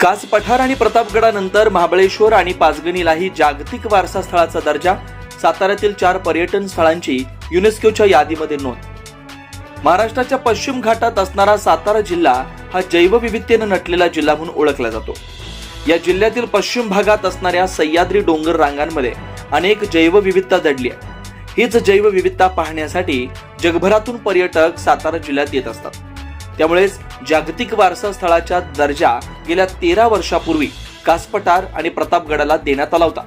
कास पठार आणि प्रतापगडानंतर महाबळेश्वर आणि पाचगणीलाही जागतिक वारसा स्थळाचा दर्जा साताऱ्यातील चार पर्यटन स्थळांची युनेस्कोच्या यादीमध्ये नोंद. महाराष्ट्राच्या पश्चिम घाटात असणारा सातारा जिल्हा हा जैवविविधतेनं नटलेला जिल्हा म्हणून ओळखला जातो. या जिल्ह्यातील पश्चिम भागात असणाऱ्या सह्याद्री डोंगर रांगांमध्ये अनेक जैवविविधता दडली आहे. हीच जैवविविधता पाहण्यासाठी जगभरातून पर्यटक सातारा जिल्ह्यात येत असतात. त्यामुळेच जागतिक वारसा स्थळाचा दर्जा गेल्या तेरा वर्षापूर्वी कासपठार आणि प्रतापगडाला देण्यात आला होता.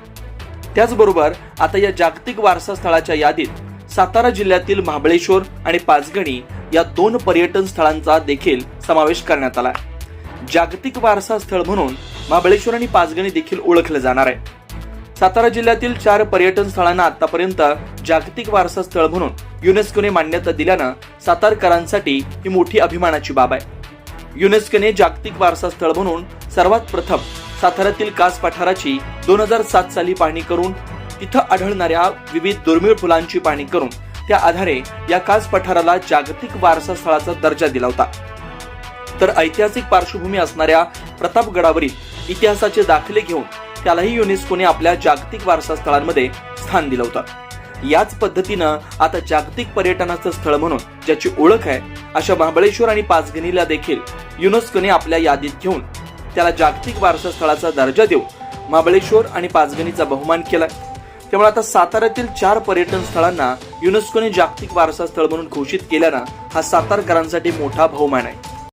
त्याचबरोबर आता या जागतिक वारसा स्थळाच्या यादीत सातारा जिल्ह्यातील महाबळेश्वर आणि पाचगणी या दोन पर्यटन स्थळांचा देखील समावेश करण्यात आला जागतिक वारसा स्थळ म्हणून महाबळेश्वर आणि पाचगणी देखील ओळखलं जाणार आहे. सातारा जिल्ह्यातील चार पर्यटन स्थळांना आतापर्यंत जागतिक वारसा स्थळ म्हणून युनेस्कोने मान्यता दिल्यानं सातारकरांसाठी ही मोठी अभिमानाची बाब आहे. युनेस्कोने जागतिक वारसा स्थळ म्हणून सर्वात प्रथम साताऱ्यातील कास पठाराची दोन हजार सात साली पाहणी करून तिथं आढळणाऱ्या विविध दुर्मिळ फुलांची पाहणी करून त्या आधारे या कास पठाराला जागतिक वारसा स्थळाचा दर्जा दिला होता. तर ऐतिहासिक पार्श्वभूमी असणाऱ्या प्रतापगडावरील इतिहासाचे दाखले घेऊन त्यालाही युनेस्कोने आपल्या जागतिक वारसा स्थळांमध्ये स्थान दिलं होतं. याच पद्धतीनं आता जागतिक पर्यटनाचं स्थळ म्हणून ज्याची ओळख आहे अशा महाबळेश्वर आणि पाचगणीला देखील युनेस्कोने आपल्या यादीत घेऊन त्याला जागतिक वारसा स्थळाचा दर्जा देऊन महाबळेश्वर आणि पाचगणीचा बहुमान केलाय. त्यामुळे आता साताऱ्यातील चार पर्यटन स्थळांना युनेस्कोने जागतिक वारसा स्थळ म्हणून घोषित केल्यानं हा सातारकरांसाठी मोठा बहुमान आहे.